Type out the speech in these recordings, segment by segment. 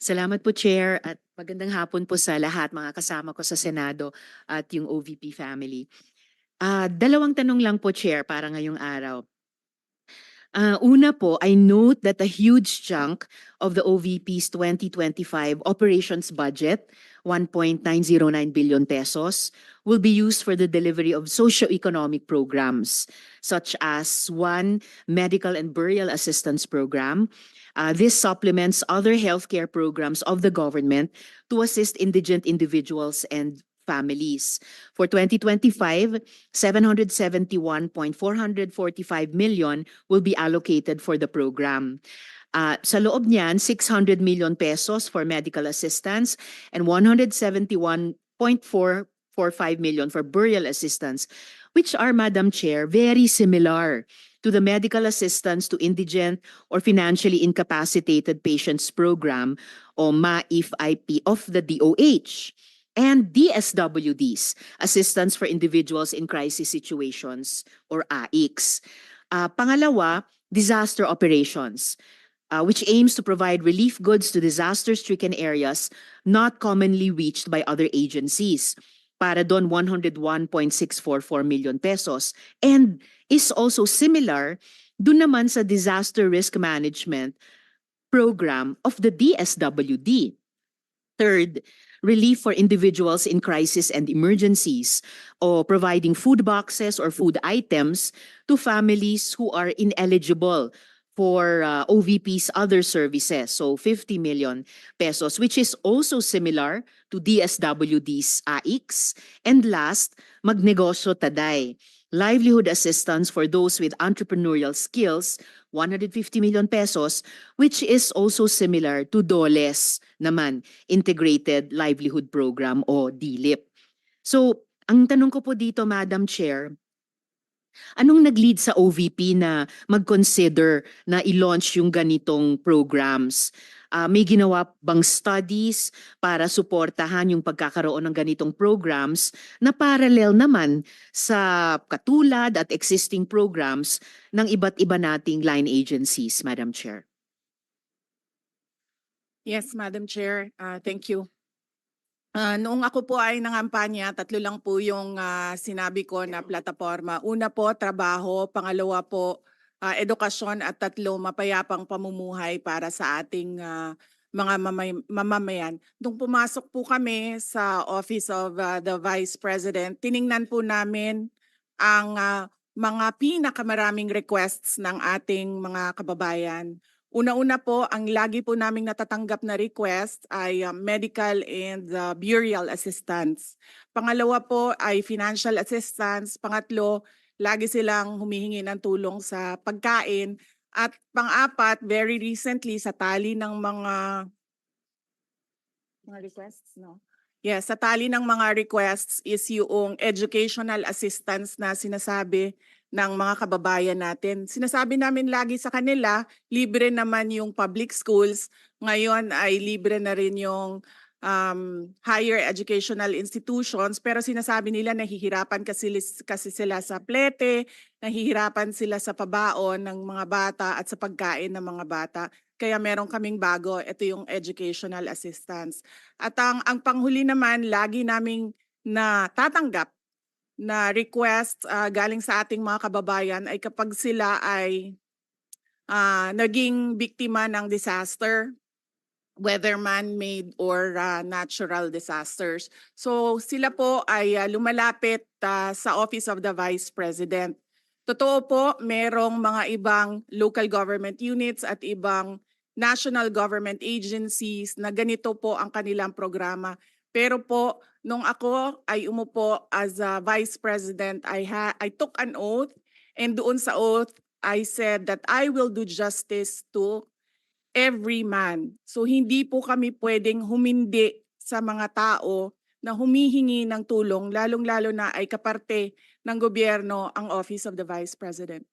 Salamat po, Chair, at magandang hapon po sa lahat, mga kasama ko sa Senado at yung OVP family. Ah, dalawang tanong lang po, Chair, para ngayong araw. Ah, una po, I note that a huge chunk of the OVP's 2025 operations budget, 1.909 billion pesos, will be used for the delivery of socio-economic programs such as one, medical and burial assistance program, Uh, this supplements other healthcare programs of the government to assist indigent individuals and families. For 2025, 771.445 million will be allocated for the program. Uh, sa loob niyan, 600 million pesos for medical assistance and 171.445 million for burial assistance, which are, Madam Chair, very similar to the medical assistance to indigent or financially incapacitated patients program o MAIF-IP of the DOH and DSWDs, Assistance for Individuals in Crisis Situations or AICS. Ah, pangalawa, disaster operations, uh, which aims to provide relief goods to disaster-stricken areas not commonly reached by other agencies. Para doon 101.644 million pesos and is also similar dun naman sa disaster risk management program of the DSWD. Third, relief for individuals in crisis and emergencies or providing food boxes or food items to families who are ineligible for uh, OVP's other services. So 50 million pesos, which is also similar to DSWD's AIX. And last, Magnegosyo Taday livelihood assistance for those with entrepreneurial skills, 150 million pesos, which is also similar to DOLES naman, Integrated Livelihood Program o DLIP. So, ang tanong ko po dito, Madam Chair, anong nag-lead sa OVP na mag-consider na i-launch yung ganitong programs? Ah, may ginawa bang studies para suportahan yung pagkakaroon ng ganitong programs na parallel naman sa katulad at existing programs ng iba't iba nating line agencies, Madam Chair? Yes, Madam Chair, uh, thank you. Ah, noong ako po ay nangampanya, tatlo lang po yung ah, sinabi ko na plataforma. Una po, trabaho. Pangalawa po, ah, edukasyon. At tatlo, mapayapang pamumuhay para sa ating ah, mga mamay- mamamayan. Nung pumasok po kami sa Office of ah, the Vice President, tiningnan po namin ang ah, mga pinakamaraming requests ng ating mga kababayan. Una-una po, ang lagi po naming natatanggap na request ay uh, medical and uh, burial assistance. Pangalawa po ay financial assistance. Pangatlo, lagi silang humihingi ng tulong sa pagkain. At pang-apat, very recently sa tali ng mga mga requests, no? Yes, sa tali ng mga requests is yung educational assistance na sinasabi ng mga kababayan natin. Sinasabi namin lagi sa kanila, libre naman yung public schools. Ngayon ay libre na rin yung um, higher educational institutions. Pero sinasabi nila nahihirapan kasi, kasi sila sa plete, nahihirapan sila sa pabaon ng mga bata at sa pagkain ng mga bata. Kaya meron kaming bago, ito yung educational assistance. At ang, ang panghuli naman, lagi naming na tatanggap na request ah, galing sa ating mga kababayan ay kapag sila ay ah, naging biktima ng disaster, whether man-made or ah, natural disasters. So sila po ay ah, lumalapit ah, sa Office of the Vice President. Totoo po, merong mga ibang local government units at ibang national government agencies na ganito po ang kanilang programa. Pero po, nung ako ay umupo as a vice president, I, ha I took an oath and doon sa oath, I said that I will do justice to every man. So hindi po kami pwedeng humindi sa mga tao na humihingi ng tulong, lalong-lalo na ay kaparte ng gobyerno ang Office of the Vice President.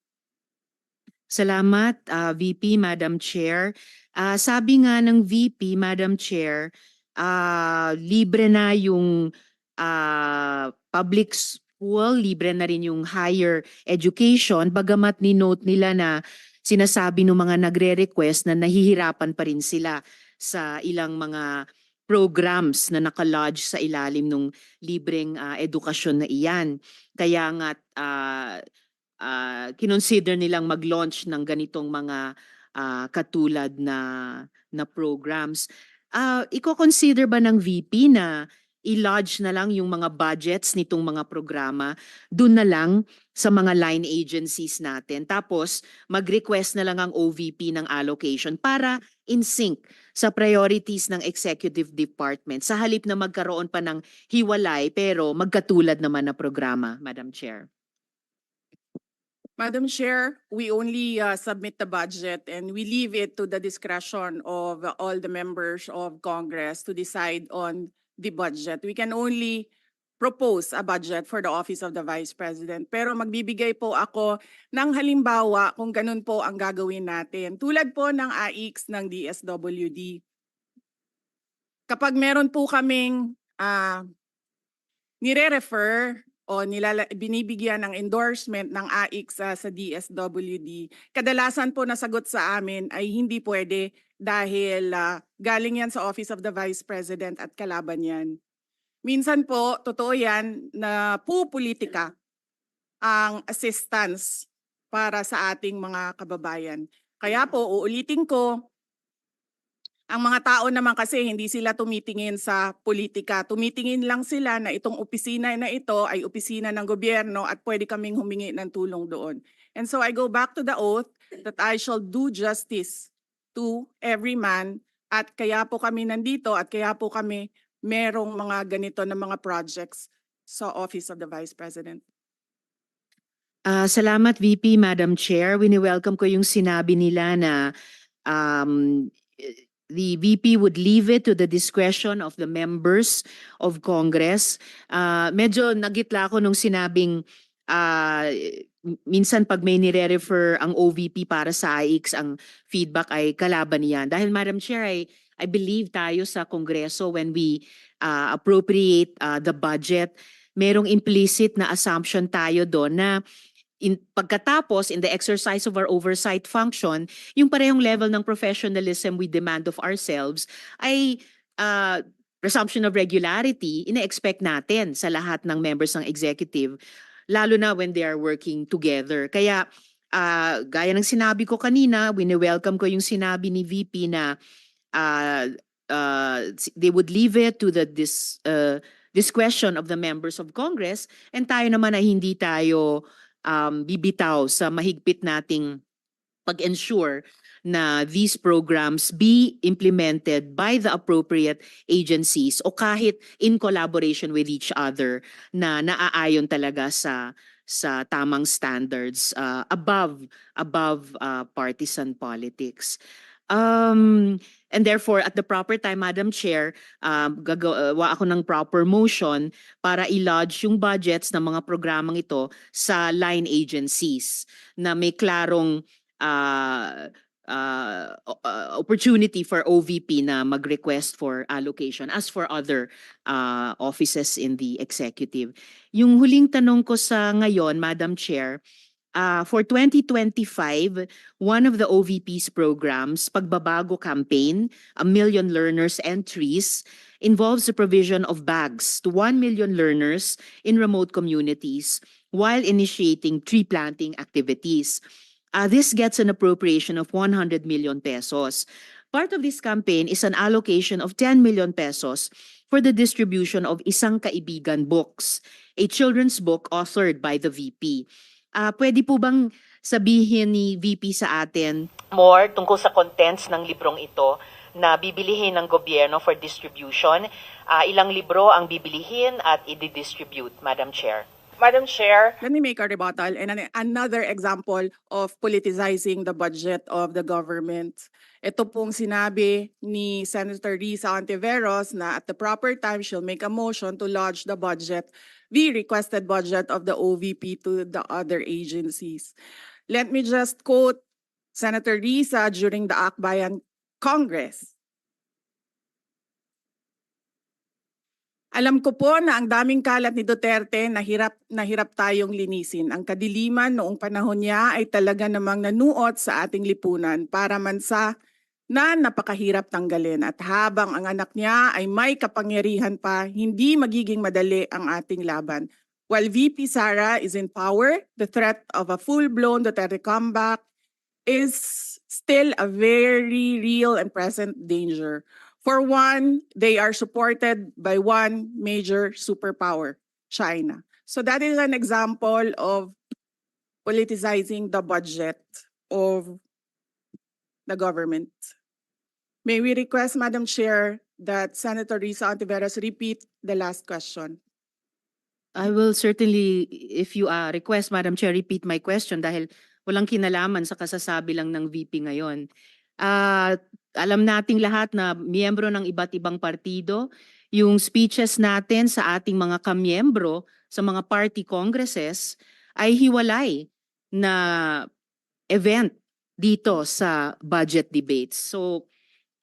Salamat, ah, VP, Madam Chair. Ah, sabi nga ng VP, Madam Chair, ah, libre na yung ah, public school, libre na rin yung higher education, bagamat ni-note nila na sinasabi ng mga nagre-request na nahihirapan pa rin sila sa ilang mga programs na nakalodge sa ilalim ng libreng ah, edukasyon na iyan. Kaya nga ah, ah, kinonsider nilang mag-launch ng ganitong mga ah, katulad na na programs. Ah, iko-consider ba ng VP na i-lodge na lang yung mga budgets nitong mga programa dun na lang sa mga line agencies natin. Tapos mag-request na lang ang OVP ng allocation para in sync sa priorities ng executive department sa halip na magkaroon pa ng hiwalay pero magkatulad naman na programa, Madam Chair. Madam Chair, we only uh, submit the budget and we leave it to the discretion of all the members of Congress to decide on the budget. We can only propose a budget for the Office of the Vice President. Pero magbibigay po ako ng halimbawa kung ganun po ang gagawin natin. Tulad po ng AIX ng DSWD. Kapag meron po kaming ah, nire-refer o nilala, binibigyan ng endorsement ng AIC sa, sa DSWD, kadalasan po nasagot sa amin ay hindi pwede dahil ah, galing yan sa Office of the Vice President at kalaban yan. Minsan po, totoo yan na pupolitika ang assistance para sa ating mga kababayan. Kaya po, uulitin ko, ang mga tao naman kasi hindi sila tumitingin sa politika. Tumitingin lang sila na itong opisina na ito ay opisina ng gobyerno at pwede kaming humingi ng tulong doon. And so I go back to the oath that I shall do justice to every man at kaya po kami nandito at kaya po kami merong mga ganito na mga projects sa Office of the Vice President. Ah, salamat VP, Madam Chair. Wini-welcome ko yung sinabi nila na um, the VP would leave it to the discretion of the members of Congress. Ah, medyo nagitla ako nung sinabing m- minsan pag may nire-refer ang OVP para sa AIX, ang feedback ay kalaban niyan. Dahil Madam Chair, I, I believe tayo sa Kongreso when we ah, appropriate ah, the budget, merong implicit na assumption tayo doon na in pagkatapos in the exercise of our oversight function, yung parehong level ng professionalism we demand of ourselves ay uh, presumption of regularity ina-expect natin sa lahat ng members ng executive lalo na when they are working together. Kaya ah, gaya ng sinabi ko kanina, wini-welcome ko yung sinabi ni VP na ah, s- they would leave it to the dis, uh, discretion of the members of Congress and tayo naman ay hindi tayo um, bibitaw sa mahigpit nating pag-ensure na these programs be implemented by the appropriate agencies o kahit in collaboration with each other na naaayon talaga sa sa tamang standards uh, above above uh, partisan politics. Um, and therefore, at the proper time, Madam Chair, um, gagawa ako ng proper motion para i-lodge yung budgets ng mga programang ito sa line agencies na may klarong uh, uh, uh, opportunity for OVP na mag-request for allocation as for other uh, offices in the executive. Yung huling tanong ko sa ngayon, Madam Chair, uh, for 2025, one of the OVP's programs, Pagbabago Campaign, A Million Learners Entries, involves the provision of bags to 1 million learners in remote communities while initiating tree planting activities. Uh, this gets an appropriation of 100 million pesos. Part of this campaign is an allocation of 10 million pesos for the distribution of Isang Kaibigan Books, a children's book authored by the VP. Ah, pwede po bang sabihin ni VP sa atin more tungkol sa contents ng librong ito na bibilihin ng gobyerno for distribution? Ah, ilang libro ang bibilihin at i-distribute, Madam Chair? Madam Chair, Let me make a rebuttal and an- another example of politicizing the budget of the government. Ito pong sinabi ni Senator Risa Ontiveros na at the proper time she'll make a motion to lodge the budget, the requested budget of the OVP to the other agencies. Let me just quote Senator Risa during the Akbayan Congress. Alam ko po na ang daming kalat ni Duterte na hirap, na hirap tayong linisin. Ang kadiliman noong panahon niya ay talaga namang nanuot sa ating lipunan para man sa na napakahirap tanggalin at habang ang anak niya ay may kapangyarihan pa, hindi magiging madali ang ating laban. While VP Sara is in power, the threat of a full-blown Duterte comeback is still a very real and present danger. For one, they are supported by one major superpower, China. So that is an example of politicizing the budget of the government. May we request, Madam Chair, that Senator Risa Ontiveros repeat the last question. I will certainly, if you uh, request, Madam Chair, repeat my question dahil walang kinalaman sa kasasabi lang ng VP ngayon. Ah, alam nating lahat na miyembro ng iba't ibang partido, yung speeches natin sa ating mga kamiyembro sa mga party congresses ay hiwalay na event dito sa budget debates. So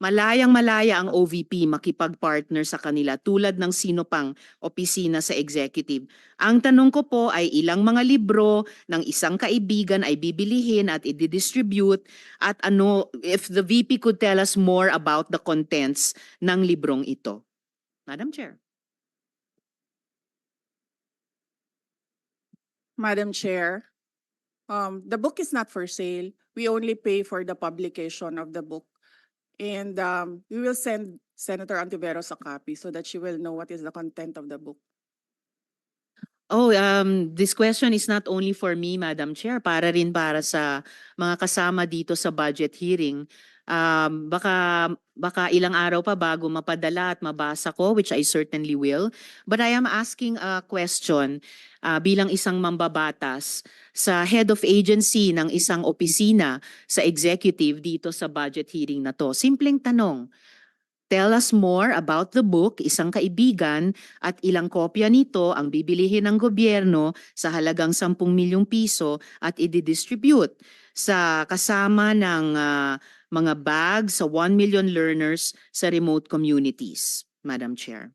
malayang malaya ang OVP makipag-partner sa kanila tulad ng sino pang opisina sa executive. Ang tanong ko po ay ilang mga libro ng isang kaibigan ay bibilihin at i-distribute at ano if the VP could tell us more about the contents ng librong ito. Madam Chair. Madam Chair, um, the book is not for sale. We only pay for the publication of the book. And um, we will send Senator Antiveros a copy so that she will know what is the content of the book. Oh, um, this question is not only for me, Madam Chair, para rin para sa mga kasama dito sa budget hearing. Um, baka, baka ilang araw pa bago mapadala at mabasa ko, which I certainly will. But I am asking a question uh, bilang isang mambabatas sa head of agency ng isang opisina sa executive dito sa budget hearing na to. Simpleng tanong. Tell us more about the book, isang kaibigan, at ilang kopya nito ang bibilihin ng gobyerno sa halagang 10 milyong piso at i-distribute sa kasama ng ah, mga bags sa 1 million learners sa remote communities, Madam Chair.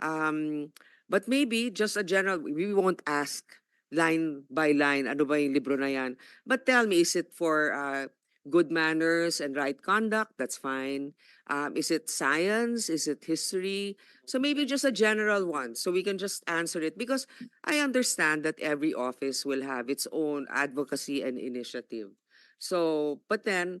Um, but maybe just a general, we won't ask line by line, ano ba yung libro na yan. But tell me, is it for uh, good manners and right conduct? That's fine. Um, is it science? Is it history? So maybe just a general one, so we can just answer it. Because I understand that every office will have its own advocacy and initiative. So, but then,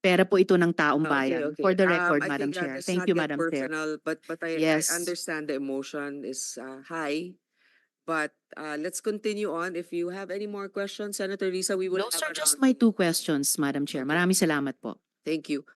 Pera po ito ng taong bayan. okay. For the Um, record, I Madam think that Chair. Thank not you, yet Madam Chair. personal, But, but I, I Yes. understand the emotion is uh, high. But uh, let's continue on. If you have any more questions, Senator Risa, we will Those have are just my two questions, Madam Chair. Maraming salamat po. Thank you.